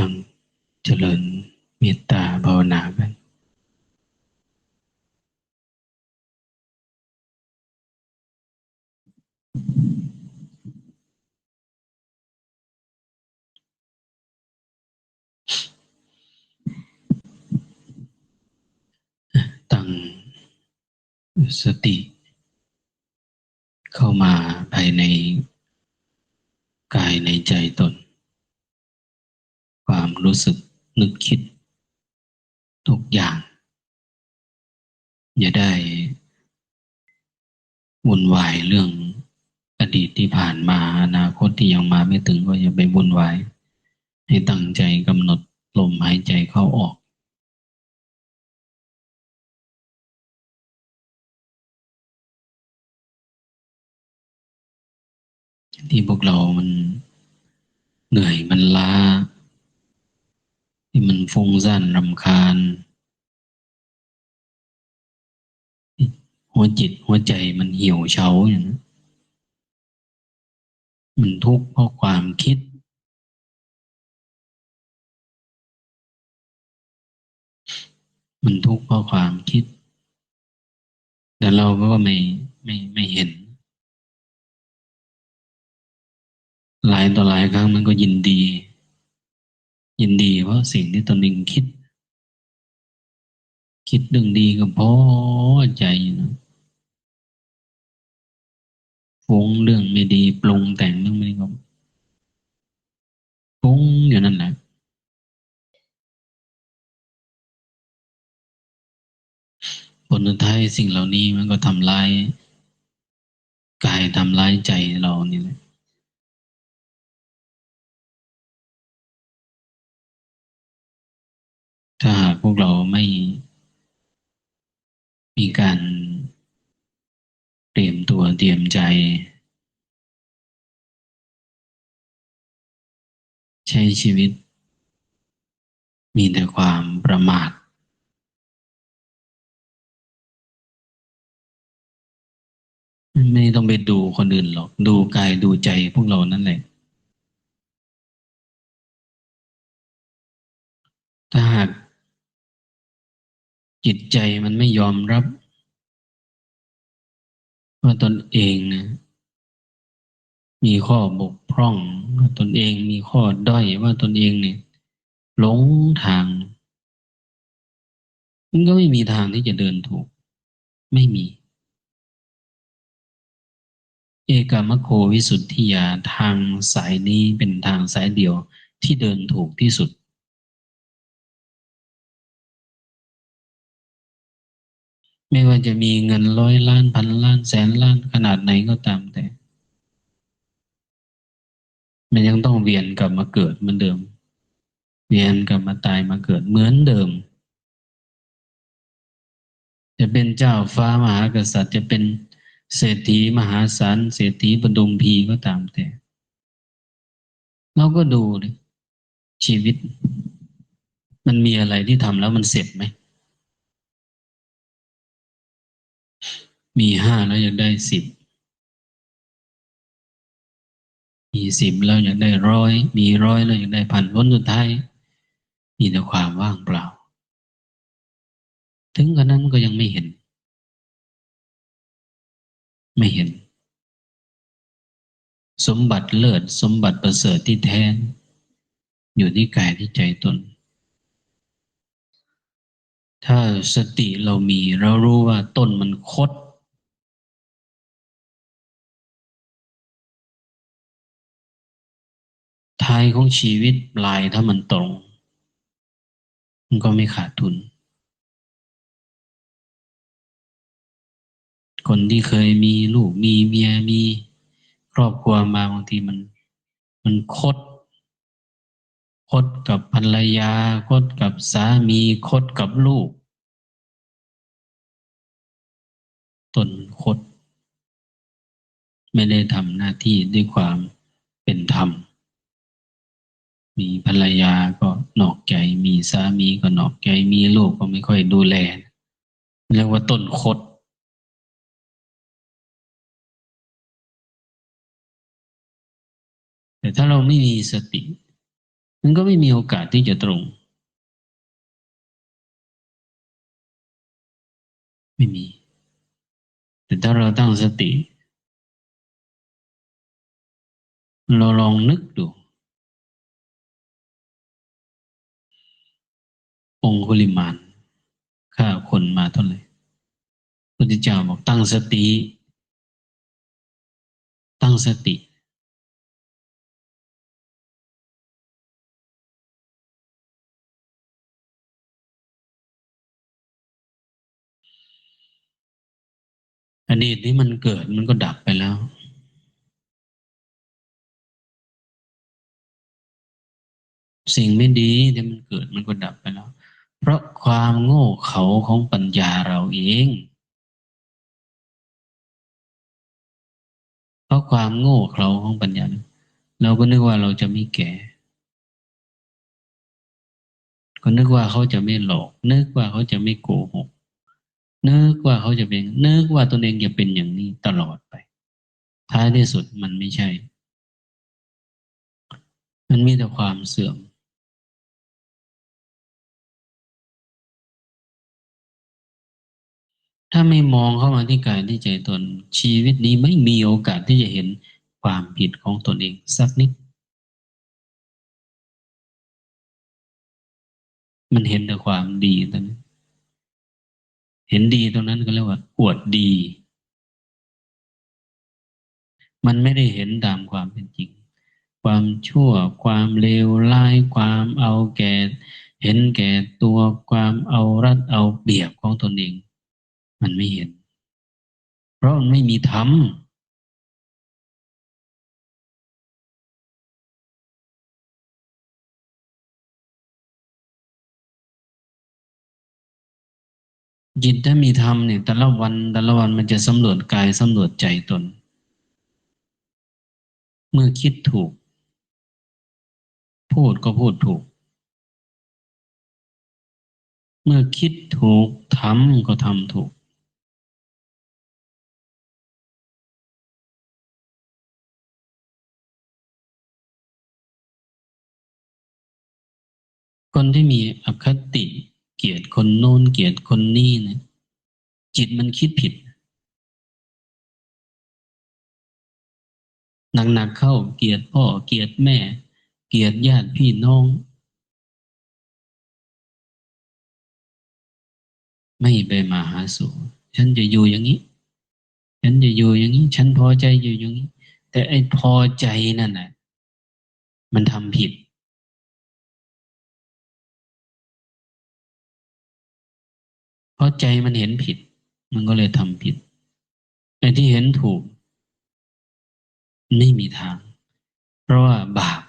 นำเจริญเมตตาภาวนากันตั้งสติ เข้ามาภายในกายในใจตน ความรู้สึกนึกคิด ทุกอย่าง อย่าได้วุ่นวายเรื่องอดีตที่ผ่านมาอนาคตที่ยังมาไม่ถึงก็อย่าไปวุ่นวาย ให้ตั้งใจกำหนดลมหายใจเข้าออก ที่พวกเรามันเหนื่อยมันล้า ที่มันฟุ้งซ่านรำคาญ หัวจิตหัวใจมันเหี่ยวเฉาอย่างนั้นมันทุกข์เพราะความคิด มันทุกข์เพราะความคิด แต่เราก็ไม่ไม่ไม่เห็น หลายต่อหลายครั้งมันก็ยินดี ยินดีเพราสิ่งที่ตนเองคิด คิดเรื่องดีก็พอใจนะฟุ้งเรื่องไม่ดีปรุงแต่งเรื่องไม่ดีก็ฟุ้งอยู่นั่นแหละผลสุดท้ายสิ่งเหล่านี้มันก็ทำร้ายกายทำร้ายใจเรานี่แหละ พวกเราไม่มีการเตรียมตัวเตรียมใจ ใช้ชีวิต มีแต่ความประมาทไม่ต้องไปดูคนอื่นหรอก ดูกายดูใจพวกเรานั่นแหละ ถ้าหาก จิตใจมันไม่ยอมรับ ว่าตนเองนะมีข้อบกพร่อง ว่าตนเองมีข้อด้อยว่าตนเองเนี่ยหลงทาง มันก็ไม่มีทางที่จะเดินถูก ไม่มี เอกามโควิสุทธิยาทางสายนี้เป็นทางสายเดียวที่เดินถูกที่สุด ไม่ว่าจะมีเงินร้อยล้านพันล้านแสนล้านขนาดไหนก็ตามแต่ มันยังต้องเวียนกลับมาเกิดเหมือนเดิม เวียนกลับมาตายมาเกิดเหมือนเดิม จะเป็นเจ้าฟ้ามหากษัตริย์จะเป็นเศรษฐีมหาศาลเศรษฐีประดุมพีก็ตามแต่ เราก็ดูเลยชีวิต มันมีอะไรที่ทำแล้วมันเสร็จไหม มีห้าแล้วอยากได้สิบ มีสิบแล้วอยากได้ร้อย มีร้อยแล้วอยากได้พันล้นสุดท้ายมีแต่ความว่างเปล่า ถึงกระนั้นก็ยังไม่เห็น ไม่เห็น สมบัติเลิศสมบัติประเสริฐที่แท้อยู่ที่กายที่ใจตน ถ้าสติเรามีเรารู้ว่าต้นมันคด ท้ายของชีวิตปลายถ้ามันตรง มันก็ไม่ขาดทุน คนที่เคยมีลูกมีเมียมีครอบครัวมาบางทีมัน มันคด คดกับภรรยา คดกับสามี คดกับลูก ตนคด ไม่ได้ทำหน้าที่ด้วยความเป็นธรรม มีภรรยาก็หนอกใจ มีสามีก็หนอกใจ มีลูกก็ไม่ค่อยดูแล เรียกว่าต้นคดแต่ถ้าเราไม่มีสติ มันก็ไม่มีโอกาสที่จะตรง ไม่มี แต่ถ้าเราตั้งสติ เราลองนึกดู องคุลิมานฆ่าคนมาเท่าไหร่พุทธเจ้าบอกตั้งสติ ตั้งสติ อดีตที่มันเกิดมันก็ดับไปแล้วสิ่งไม่ดีที่มันเกิดมันก็ดับไปแล้ว เพราะความโง่เขลาของปัญญาเราเอง เพราะความโง่เขลาของปัญญา เราก็นึกว่าเราจะไม่แก่ ก็นึกว่าเขาจะไม่หลอก นึกว่าเขาจะไม่โกหก นึกว่าเขาจะเป็น นึกว่าตนเองจะเป็นอย่างนี้ตลอดไป ท้ายที่สุดมันไม่ใช่ มันมีแต่ความเสื่อม ถ้าไม่มองเข้ามาที่กายที่ใจตน ชีวิตนี้ไม่มีโอกาสที่จะเห็นความผิดของตนเองสักนิด มันเห็นแต่ความดีตรงนั้นเห็นดีตรงนั้นก็เรียกว่าอวดดี มันไม่ได้เห็นตามความเป็นจริง ความชั่ว ความเลวร้าย ความเอาแก่ เห็นแก่ตัว ความเอารัดเอาเปรียบของตนเอง มันไม่เห็น เพราะมันไม่มีธรรมจิตถ้ามีธรรมเนี่ยแต่ละวันแต่ละวันมันจะสำรวจกายสำรวจใจตน เมื่อคิดถูก พูดก็พูดถูก เมื่อคิดถูกทำก็ทำถูก คนที่มีอคติ เกลียดคนโน้นเกลียดคนนี้เนี่ยจิตมันคิดผิดหนักๆเข้าเกลียดพ่อเกลียดแม่ เกลียดญาติพี่น้องไม่ไปมาหาสู่ฉันจะอยู่อย่างนี้ ฉันจะอยู่อย่างนี้ ฉันพอใจอยู่อย่างนี้ แต่ไอ้พอใจนั่นน่ะมันทำผิด ราะใจมันเห็นผิด มันก็เลยทำผิดไอ้ที่เห็นถูก ไม่มีทาง เพราะว่าบาป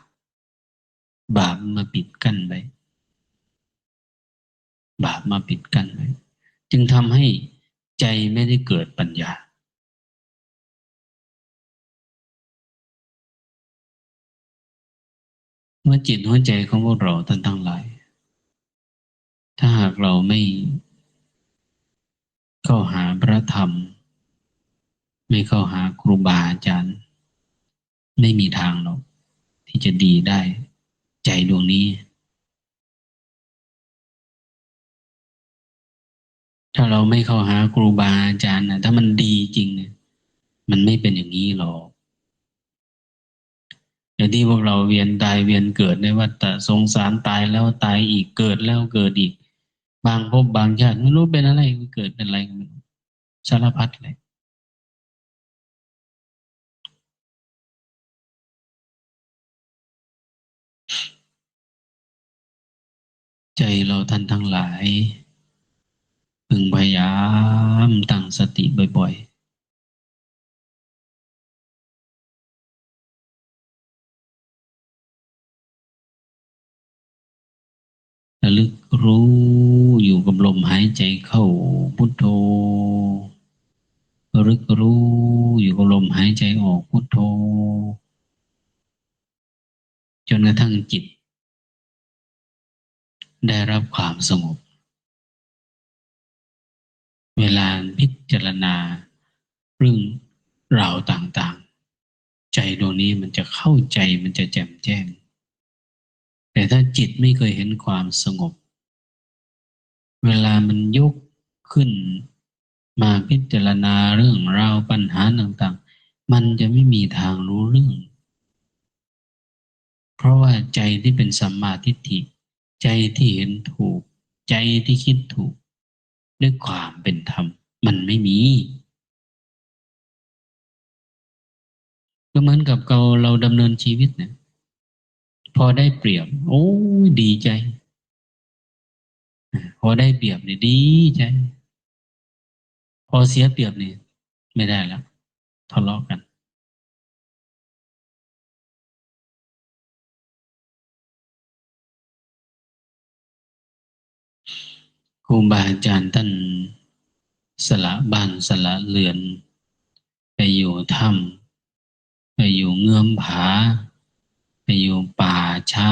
บาปมาปิดกั้นไว้บาปมาปิดกั้นไว้จึงทำให้ใจไม่ได้เกิดปัญญา เมื่อจิตหัวใจของพวกเราท่านทั้งหลาย ถ้าหากเราไม่ เข้าหาพระธรรม ไม่เข้าหาครูบาอาจารย์ ไม่มีทางหรอกที่จะดีได้ ใจดวงนี้ ถ้าเราไม่เข้าหาครูบาอาจารย์นะถ้ามันดีจริงเนี่ย มันไม่เป็นอย่างนี้หรอกอย่างที่พวกเราเวียนตายเวียนเกิดในวัฏสงสารตายแล้วตายอีกเกิดแล้วเกิดอีก บางพบบางชาติไม่รู้เป็นอะไรเกิดเป็นอะไรกันไม่รู้สารพัดเลยใจเราท่านทั้งหลาย พึงพยายามตั้งสติบ่อยๆ ระลึกรู้อยู่กับลมหายใจเข้าพุทโธระลึกรู้อยู่กับลมหายใจออกพุทโธ จนกระทั่งจิต ได้รับความสงบ เวลาพิจารณาเรื่องราวต่างๆ ใจดวงนี้มันจะเข้าใจมันจะแจ่มแจ้ง แต่ถ้าจิตไม่เคยเห็นความสงบ เวลามันยกขึ้น มาพิจารณาเรื่องราวปัญหาต่างๆ มันจะไม่มีทางรู้เรื่อง เพราะว่าใจที่เป็นสัมมาทิฏฐิ ใจที่เห็นถูก ใจที่คิดถูก ด้วยความเป็นธรรม มันไม่มีก็เหมือนกับเราเราดำเนินชีวิตเนี่ย พอได้เปรียบ โอ้ดีใจ พอได้เปรียบนี่ดีใจ พอเสียเปรียบนี่ไม่ได้แล้วทะเลาะกัน ครูบาอาจารย์ท่านสละบ้านสละเรือน ไปอยู่ถ้ำไปอยู่เงื่อมผา อยู่ป่าช้า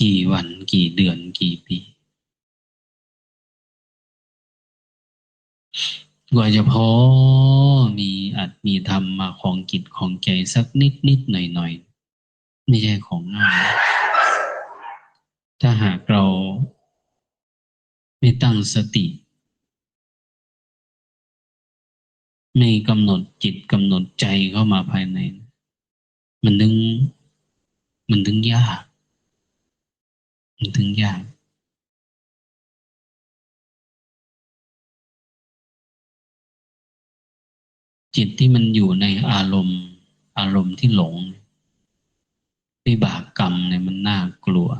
กี่วันกี่เดือนกี่ปีกว่าจะพอมีอัดมีธรรมมาของจิตของใจสักนิดนิดหน่อยหน่อยไม่ใช่ของง่ายถ้าหากเราไม่ตั้งสติ ไม่กำหนดจิตกำหนดใจเข้ามาภายใน มันถึง มันถึงยาก มันถึงยากจิตที่มันอยู่ในอารมณ์ อารมณ์ที่หลงวิบากกรรมเนี่ยมันน่ากลัว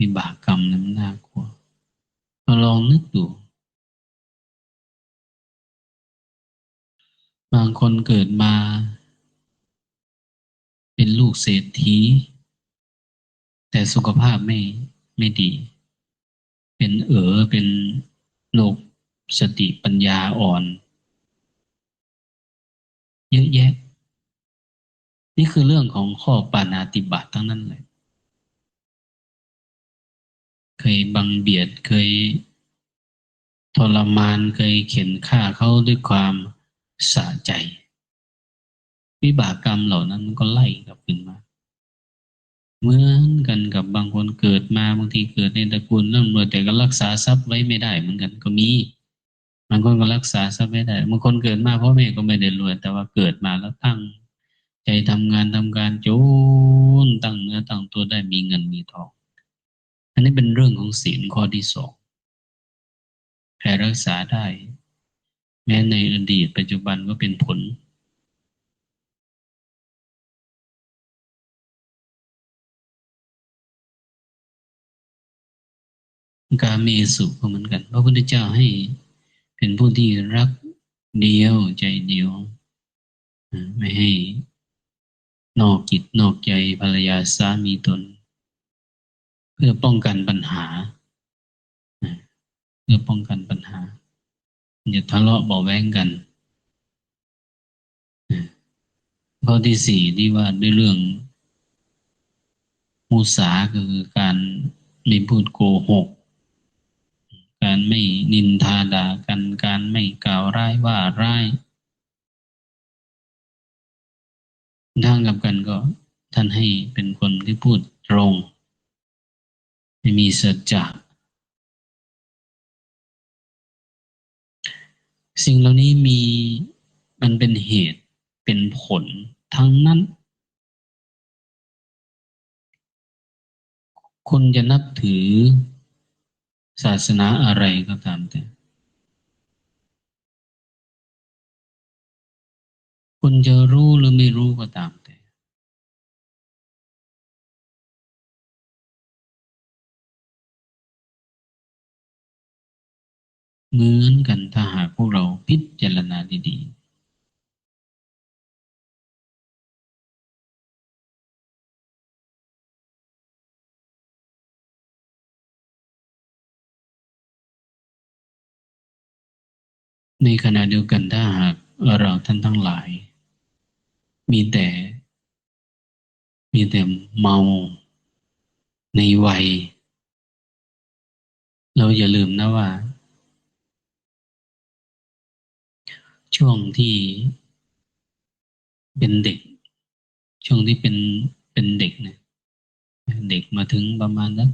วิบากกรรมเนี่ยมันน่ากลัวเราลองนึกดู บางคนเกิดมา เป็นลูกเศรษฐี แต่สุขภาพไม่ไม่ดี เป็นเอ๋อเป็นโรคสติปัญญาอ่อน เยอะแยะ นี่คือเรื่องของข้อปานาติบาตทั้งนั้นเลย เคยบังเบียดเคยทรมานเคยเข็นฆ่าเขาด้วยความ สะใจ วิบากกรรมเหล่านั้นก็ไล่กลับขึ้นมา เหมือนกันกับบางคนเกิดมาบางทีเกิดในตระกูลร่ำรวยแต่ก็รักษาทรัพย์ไว้ไม่ได้เหมือนกันก็มีบางคนก็รักษาทรัพย์ไม่ได้บางคนเกิดมาพ่อแม่ก็ไม่ได้รวย แต่ว่าเกิดมาแล้วตั้ง ใจทำงานทำการโจนตั้งเนื้อตั้งตัวได้มีเงินมีทอง อันนี้เป็นเรื่องของศีลข้อที่สองใครรักษาได้ แม้ในอดีตปัจจุบันก็เป็นผลกาเมสุก็เหมือนกัน พระพุทธเจ้าให้เป็นผู้ที่รักเดียวใจเดียว ไม่ให้นอกจิตนอกใจภรรยาสามีตน เพื่อป้องกันปัญหา เพื่อป้องกันปัญหา อย่าทะเลาะเบาแวงกันข้อที่สี่ที่ว่าด้วยเรื่องมุสาคือการไม่พูดโกหก การไม่นินทาด่ากัน การไม่กล่าวร้ายว่าร้ายทางกับกันก็ท่านให้เป็นคนที่พูดตรง ไม่มีสัจจะ สิ่งเหล่านี้มีมันเป็นเหตุเป็นผลทั้งนั้น คุณจะนับถือศาสนาอะไรก็ตามแต่คุณจะรู้หรือไม่รู้ก็ตามแต่ เหมือนกันถ้าหากพวกเรา พิจารณาดี ๆในขณะเดียวกันถ้าหากเราท่านทั้งหลาย มีแต่ มีแต่เมาในวัย เราอย่าลืมนะว่า ช่วงที่เป็นเด็ก ช่วงที่เป็นเป็นเด็กเนี่ยเด็กมาถึงประมาณนั้น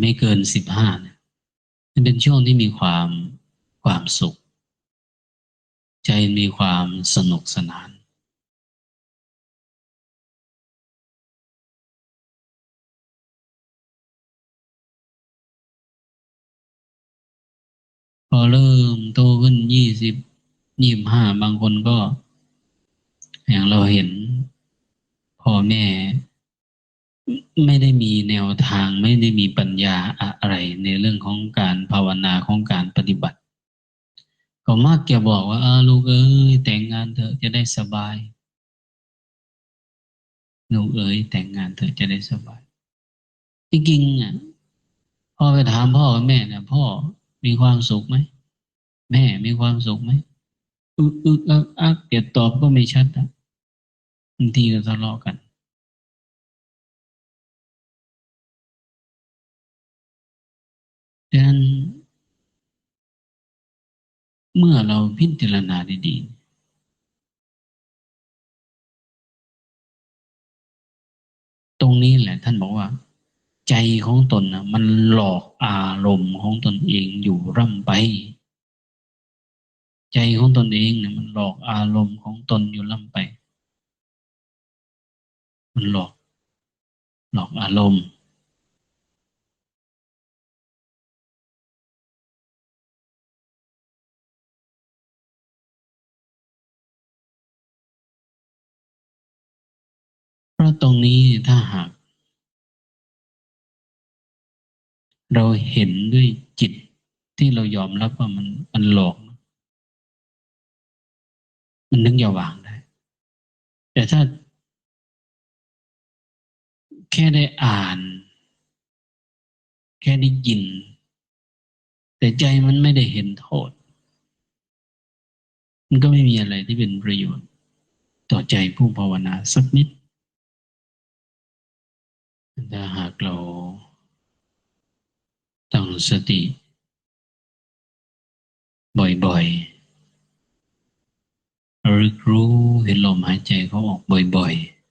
ไม่เกินสิบห้าเนี่ยมันเป็นช่วงที่มีความความสุข ใจมีความสนุกสนานพอเริ่มโตขึ้นยี่สิบ ยี่ห้าบางคนก็ อย่างเราเห็นพ่อแม่ ไม่ได้มีแนวทางไม่ได้มีปัญญาอะไร ในเรื่องของการภาวนาของการปฏิบัติ ก็มักจะบอกว่าลูกเอ้ยแต่งงานเถอะจะได้สบายลูกเอ้ยแต่งงานเถอะจะได้สบาย จริงๆอะพ่อไปถามพ่อกับแม่เนี่ยพ่อมีความสุขไหม แม่มีความสุขไหม อึกอึกอักอักเดี๋ยวตอบก็ไม่ชัดอะบางทีก็ทะเลาะกันดังนั้นเมื่อเราพิจารณาดีๆตรงนี้แหละท่านบอกว่า ใจของตนนะมันหลอกอารมณ์ของตนเองอยู่ร่ำไป ใจของตนเองเนี่ยมันหลอกอารมณ์ของตนอยู่ร่ำไป มันหลอก หลอกอารมณ์เพราะตรงนี้ถ้าหาก เราเห็นด้วยจิตที่เรายอมรับว่ามันมันหลอก มันนึกยาวางได้ แต่ถ้า แค่ได้อ่าน แค่ได้ยิน แต่ใจมันไม่ได้เห็นโทษ มันก็ไม่มีอะไรที่เป็นประโยชน์ ต่อใจผู้ภาวนาสักนิดถ้าหากเราตั้งสติ บ่อยๆ รึกรู้เห็นลมหายใจเขาออกบ่อยๆ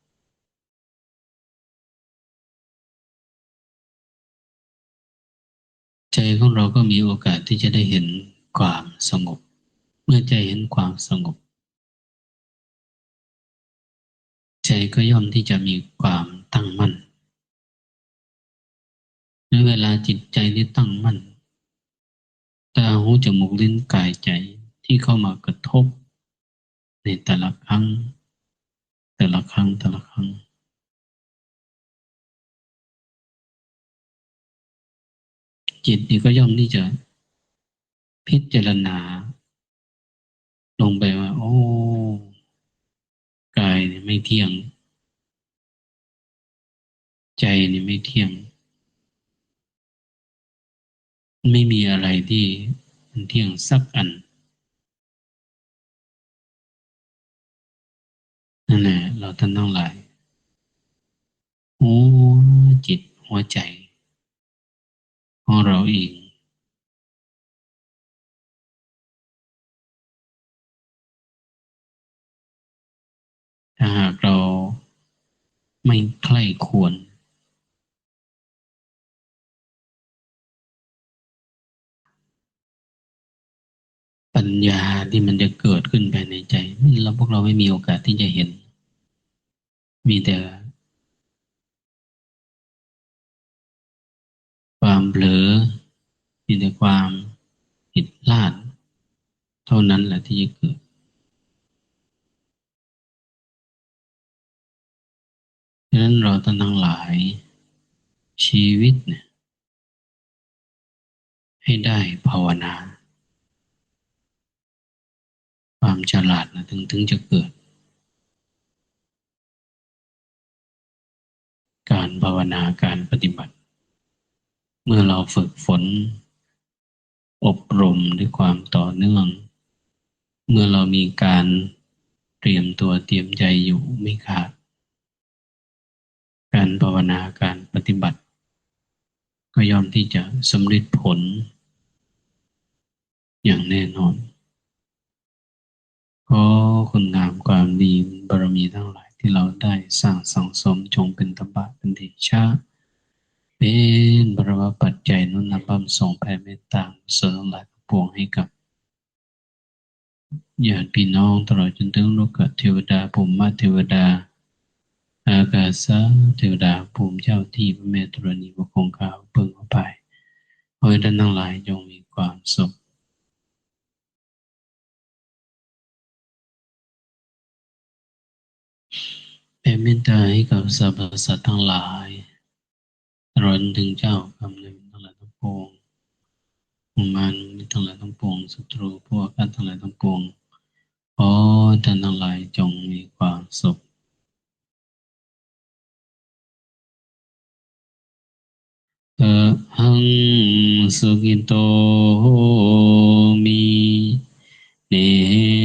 ใจของเราก็มีโอกาสที่จะได้เห็นความสงบ เมื่อใจเห็นความสงบ ใจก็ย่อมที่จะมีความตั้งมั่นในเวลาจิตใจที่ตั้งมั่น ตาหูจมูกลิ้นกายใจที่เข้ามากระทบ ในแต่ละครั้ง แต่ละครั้งแต่ละครั้งจิตนี่ก็ย่อมที่จะพิจารณา ลงไปว่า โอ้กายนี่ไม่เที่ยง ใจนี่ไม่เที่ยง ไม่มีอะไรที่มันเที่ยงสักอัน นั่นแหละเราท่านต้องหลายหัวจิตหัวใจ ของเราเองถ้าหากเราไม่ใคร่ควร ปัญญาที่มันจะเกิดขึ้นภายในใจเราพวกเราไม่มีโอกาสที่จะเห็น มีแต่ความเผลอมีแต่ความผิดพลาด เท่านั้นแหละที่จะเกิดดังนั้นเราต้องทั้งหลาย ชีวิตเนี่ย ให้ได้ภาวนา ความฉลาดนะถึงถึงจะเกิด ภาวนาการปฏิบัติ เมื่อเราฝึกฝน อบรมด้วยความต่อเนื่อง เมื่อเรามีการเตรียมตัวเตรียมใจอยู่ไม่ขาด การภาวนาการปฏิบัติ ก็ย่อมที่จะสำเร็จผล อย่างแน่นอนขอคุณงามความดีบารมีทั้งหลาย ที่เราได้สร้างสังสมจงเป็นตบะเป็นเดชะเป็นบรมปัจจัยนุนนำบำส่งแผ่เมตตาส่วนหลายปวงให้กับญาติพี่น้องตลอดจนถึงลูกเทวดาภูมิมาเทวดา อากาศเทวดาภูมิเจ้าที่พระแม่ธรณีบคงคาวเพิ่งเข้าไปขอให้ท่านทั้งหลายจงมีความสุข ผ่เมตตาให้กับสรรพสัตว์ทั้งหลายตลอดถึงเจ้ากรรมนายทั้งหลายทั้งปวงมุมันทั้งหลายทั้งปวงศัตรูพวกกันทั้งหลายทั้งปวงขอให้ท่านทั้งหลายจงมีความสุขอะหังสุกิโตมินิ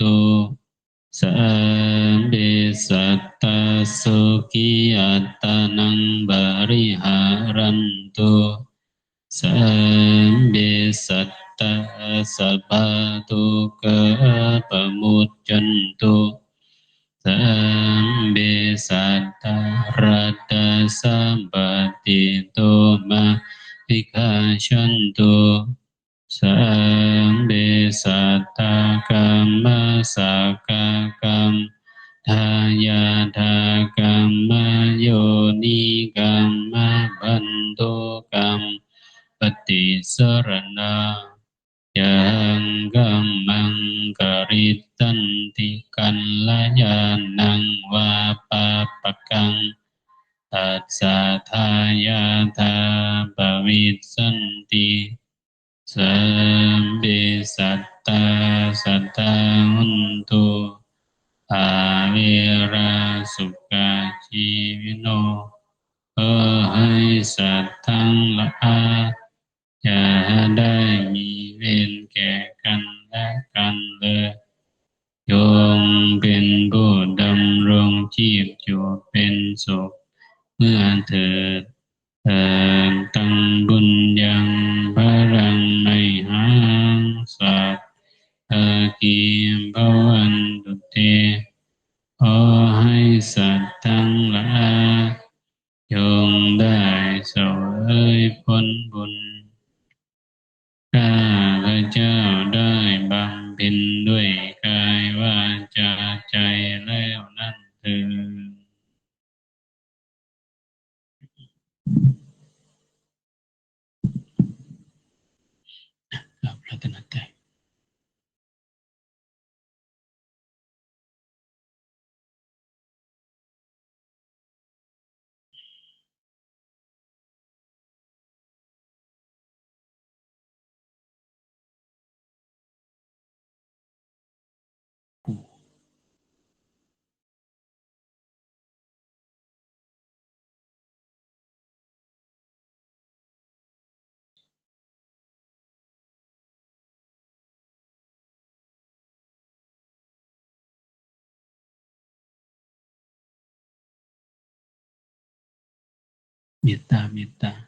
ตุสัมเบสัตตาสุขิอัตตานังบริหารันตุสัมเบสัตตาสัพพะทุกขปมุจจันตุสัมเบสัตตารัตตาสัมปติโตมาวิคาชันตุ สัมเบสัตตากรรมสากกรรมทายาทากรรมโยนิกรรมบันโตกรรมปฏิสรณายังกัมมังกริตันติกันลยานังวาปาปะกังตัสสะทายาทาปวิสันติ สัมเบสัตตาสัตตาหุนตุอาเวราสุกาชีวิโนเออให้สัตว์ทั้งหลายอย่าได้มีเวรแก่กันและกันเลยจงเป็นผู้ดำรงชีพอยู่เป็นสุขเมื่อเถิดเอ่อตั้งบุญยัง กีมภวันตุเตขอให้สัตว์ทั้งหลายจงได้เสวยพ้น เ